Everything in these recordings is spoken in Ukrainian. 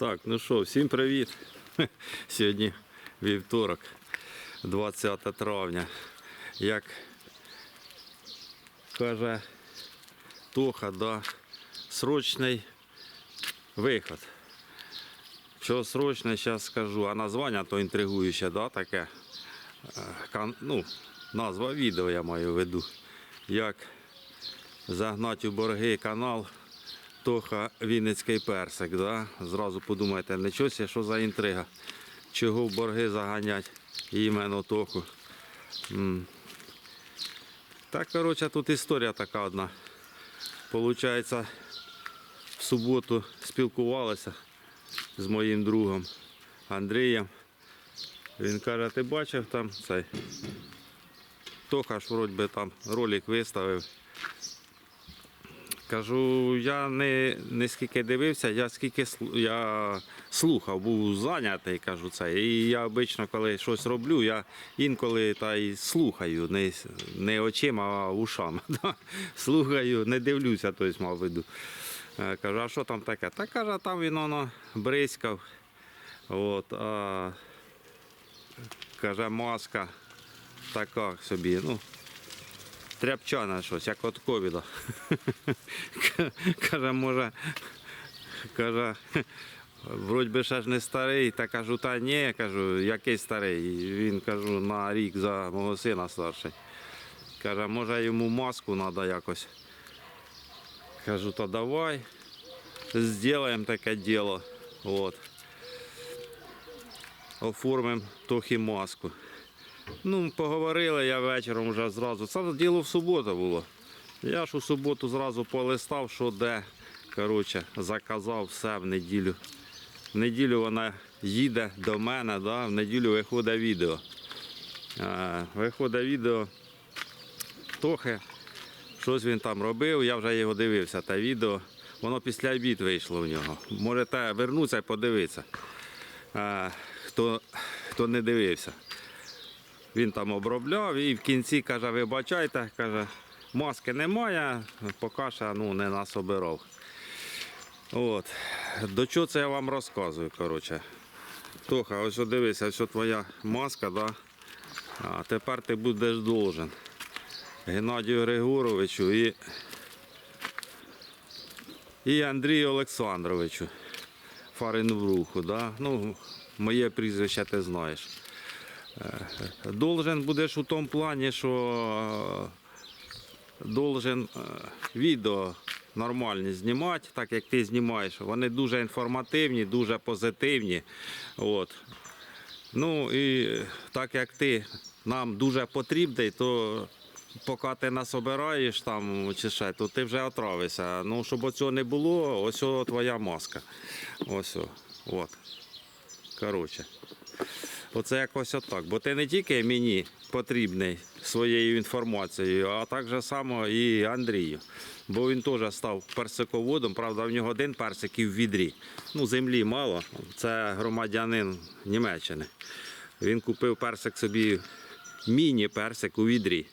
Так, ну що, всім привіт. Сьогодні вівторок, 20 травня. Як каже Тоха, да, срочний виход. Що срочне, зараз скажу, а названня то інтригуюче, да, таке. Е, Ну, назва відео я маю в виду. Як загнати у борги канал Тоха Вінницький персик. Да? Зразу подумайте, нічого, себе, що за інтрига. Чого в борги заганять іменно Тоху. Так, коротше, тут історія така одна. Получається, в суботу спілкувалися з моїм другом Андрієм. Він каже, ти бачив там цей. Тоха ж вроді там ролик виставив. Кажу, я не, не скільки дивився, я скільки я слухав, був зайнятий, кажу це. І я обично, коли щось роблю, я інколи та й слухаю, не, не очима, а ушами. Слухаю, не дивлюся, тобто мав виду. Е, Кажу, а що там таке? Та каже, там він воно бризкав. От, а, каже, маска така собі. ну, Тряпчане щось, як від ковіда. каже, може, каже, вроді би ще ж не старий, та кажу, та ні, кажу, який старий. Він кажу, на рік за мого сина старший. Каже, може йому маску треба якось. Кажу, то давай, зробимо таке діло. От. Оформимо трохи маску. Ну, поговорили я вечором вже зразу. Це діло в суботу було. Я ж у суботу зразу полистав, що де. Коротше, заказав все в неділю. В неділю вона їде до мене, да? в неділю виходить відео. Е, виходить відео Тохи. Щось він там робив, я вже його дивився, те відео. Воно після обід вийшло в нього. Можете вернутися і подивитися, е, хто, хто не дивився. Він там обробляв і в кінці каже, вибачайте, каже, маски немає, поки ще ну, не нас обирав. От. До чого це я вам розказую, коротше. Тоха, ось дивися, ось твоя маска, да? а тепер ти будеш должен. Геннадію Григоровичу і, і Андрію Олександровичу. Фаренбруху, да? ну, моє прізвище ти знаєш. Должен будеш у тому плані, що е, должен е, відео нормальні знімати, так як ти знімаєш. Вони дуже інформативні, дуже позитивні. От. Ну і так як ти нам дуже потрібний, то поки ти нас обираєш там чи ще, то ти вже отравишся. Ну, щоб цього не було, ось твоя маска. Ось. От. Коротше. Оце якось отак. Бо ти не тільки мені потрібний своєю інформацією, а так само і Андрію. Бо він теж став персиководом, правда, в нього один персик і в відрі. Ну, землі мало. Це громадянин Німеччини. Він купив персик собі, міні-персик у відрі.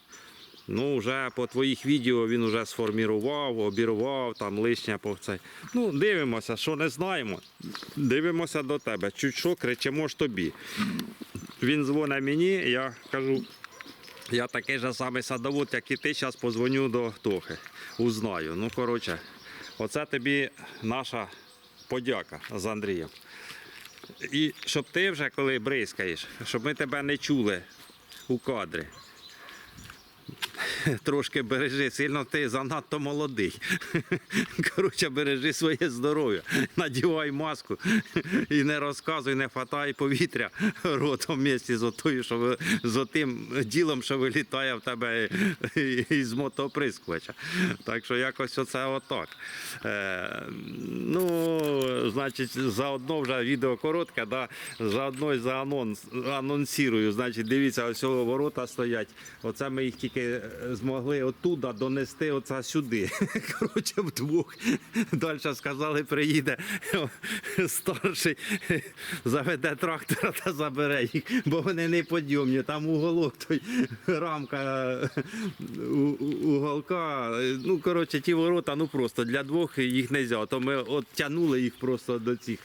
Ну, вже по твоїх відео він вже сформірував, обірвав, там лишнє по цей. Ну, дивимося, що не знаємо. Дивимося до тебе. Чуть що кричимо ж тобі. Він дзвонить мені, я кажу, я такий же самий садовод, як і ти, зараз позвоню до Тохи. Узнаю. Ну, коротше, оце тобі наша подяка з Андрієм. І щоб ти вже коли бризкаєш, щоб ми тебе не чули у кадрі. Трошки бережи, сильно ти занадто молодий. Коротше, бережи своє здоров'я, надівай маску і не розказуй, не хватай повітря ротом місці з отою, що з отим ділом, що вилітає в тебе із мотоприскувача. Так що якось оце отак. Е, ну, значить, заодно вже відео коротке, да, заодно й за анонс, анонсірую. Значить, дивіться, ось ворота стоять. Оце ми їх тільки змогли оттуда донести оце сюди. Коротше, вдвох. Далі сказали, приїде старший, заведе трактора та забере їх, бо вони не підйомні. Там уголок, той рамка у- уголка. Ну, коротше, ті ворота, ну просто для двох їх не взяв. То ми от тягнули їх просто до цих.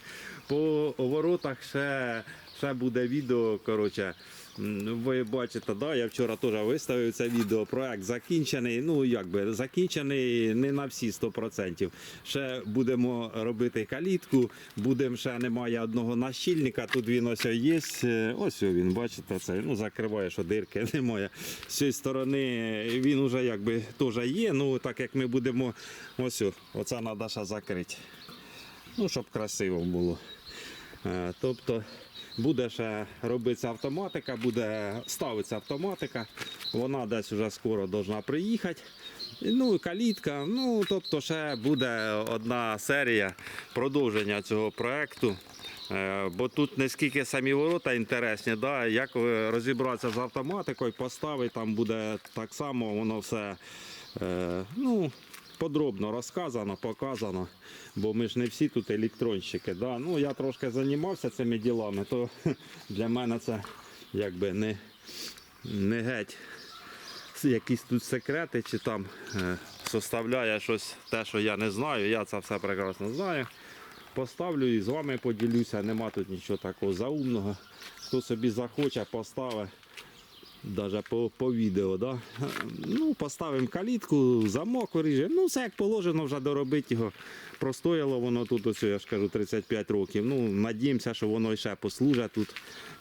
По воротах ще, ще буде відео. Коротше. Ви бачите, да, я вчора теж виставив це відео. Проект закінчений. Ну якби закінчений не на всі 100%. Ще будемо робити калітку. Будемо ще немає одного нащільника. Тут він ось є. Ось він, бачите, це ну закриває, що дирки немає. З цієї сторони він уже якби теж є. Ну так як ми будемо ось оце треба закрити. Ну, щоб красиво було. Е, Тобто буде ще робитися автоматика, буде ставитися автоматика. Вона десь вже скоро повинна приїхати. Ну, калітка. Ну, тобто, ще буде одна серія продовження цього проекту. Е, Бо тут не скільки самі ворота інтересні, да, як розібратися з автоматикою, поставити, там буде так само, воно все. Е, ну, подробно розказано, показано, бо ми ж не всі тут електронщики. Да? Ну, я трошки займався цими ділами, то для мене це якби не, не геть якісь тут секрети чи там е, составляє щось те, що я не знаю. Я це все прекрасно знаю. Поставлю і з вами поділюся, нема тут нічого такого заумного. Хто собі захоче, поставить. Даже по, по відео, да? Ну, поставимо калітку, замок виріжемо. Ну, все як положено, вже доробити його. Простояло воно тут, ось, я ж кажу, 35 років. Ну, надіємося, що воно ще послужить тут.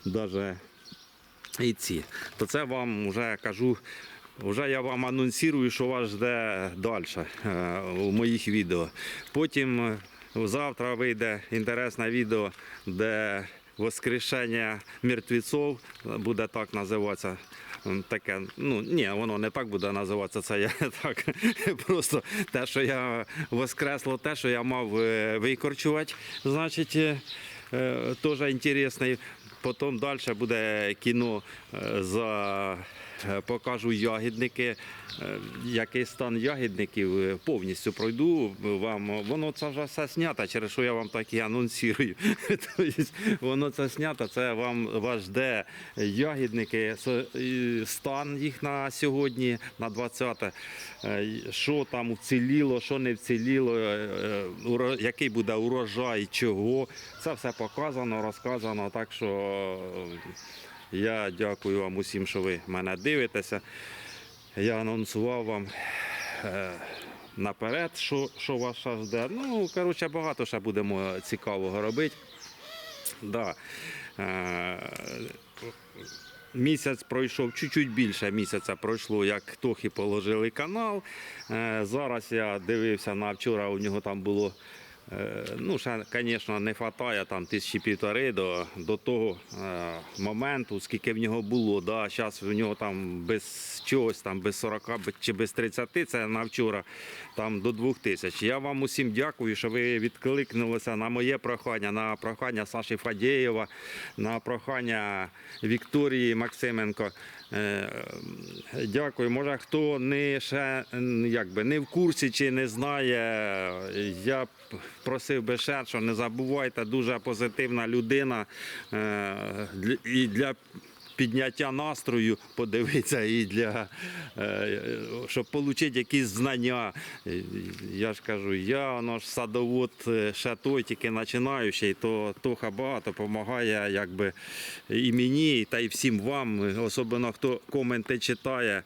Даже і ці. То це вам вже кажу. Вже я вам анонсую, що вас жде далі е, у моїх відео. Потім е, завтра вийде інтересне відео, де воскрешення мертвеців буде так називатися. Таке, ну ні, воно не так буде називатися. Це я так. Просто те, що я воскресло, те, що я мав е, викорчувати, значить, е, е, теж інтересний. Потім далі буде кіно за покажу ягідники, е, який стан ягідників е, повністю пройду вам. Воно це вже все знято, через що я вам так і анонсую. Тобто, воно це знято, це вам вас жде ягідники, стан їх на сьогодні, на 20 е, що там вціліло, що не вціліло, е, е, який буде урожай, чого. Це все показано, розказано. Так що е, я дякую вам усім, що ви мене дивитеся. Я анонсував вам е, наперед, що, що вас жде. Ну, коротше, багато ще будемо цікавого робити. Да. Е, Місяць пройшов, чуть-чуть більше місяця пройшло, як Тохи положили канал. Е, Зараз я дивився на вчора, у нього там було. Е, Ну, ще, звісно, не вистачає там тисячі півтори до, до того е, моменту, скільки в нього було. Да. Зараз в нього там без чогось, там без 40 чи без 30, це на вчора, там до 2000. Я вам усім дякую, що ви відкликнулися на моє прохання, на прохання Саші Фадєєва, на прохання Вікторії Максименко. Е, Дякую. Може, хто не ще якби не в курсі чи не знає, я просив би ще, що не забувайте, дуже позитивна людина е, і для. Підняття настрою подивитися і для е, щоб отримати якісь знання. Я ж кажу, я воно садовод е, ще той, тільки починаючий, то Тоха багато допомагає якби і мені, та й всім вам, особливо хто коменти читає,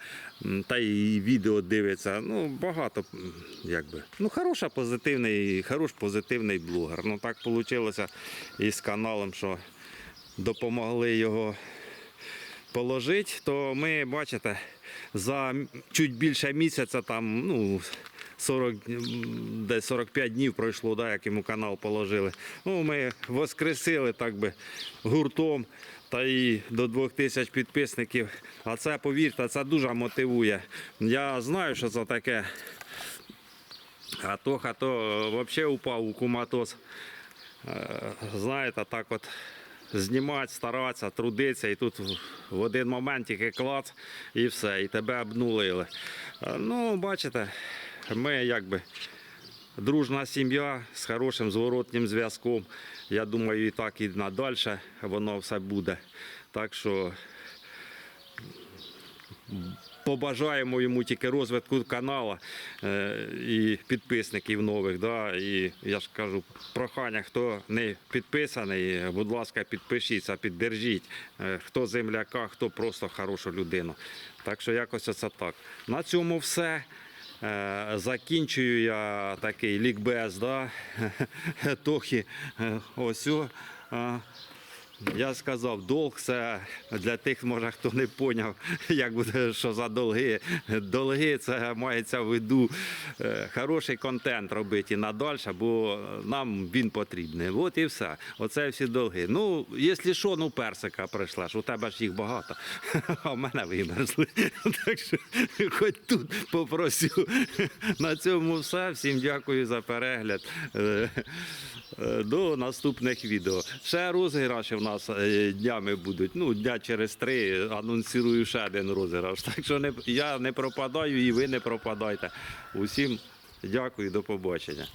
та й відео дивиться. Ну, багато якби. Ну, хороша, позитивний, хорош позитивний блогер. Ну так вийшло із каналом, що допомогли його положити, то ми, бачите, за чуть більше місяця, там, ну, 40, десь 45 днів пройшло, да, як йому канал положили. Ну, ми воскресили так би гуртом. Та і до 2000 підписників. А це, повірте, це дуже мотивує. Я знаю, що це таке. А то, а то взагалі упав у куматоз. Е, Знаєте, так от знімати, старатися, трудитися, і тут в один момент тільки клац, і все, і тебе обнулили. Е, Ну, бачите, ми якби дружна сім'я з хорошим зворотнім зв'язком. Я думаю, і так і надалі воно все буде. Так що побажаємо йому тільки розвитку каналу е, і підписників нових. Да? І я ж кажу, прохання, хто не підписаний, будь ласка, підпишіться, піддержіть. Е, Хто земляка, хто просто хорошу людину. Так що якось оце так. На цьому все. Е, Закінчую я такий лікбез, да? Тохи, ось. Я сказав, долг це для тих, може, хто не поняв, як буде, що за долги. Долги це мається в виду е, хороший контент робити і надальше, бо нам він потрібний. От і все. Оце всі долги. Ну, якщо що, ну персика прийшлеш, у тебе ж їх багато, а в мене вимерзли. Так що хоч тут попросю. На цьому все. Всім дякую за перегляд. Е, е, До наступних відео. Ще розіграші в нас е, днями будуть. Ну, дня через три анонсую ще один розіграш. Так що не, я не пропадаю і ви не пропадайте. Усім дякую, до побачення.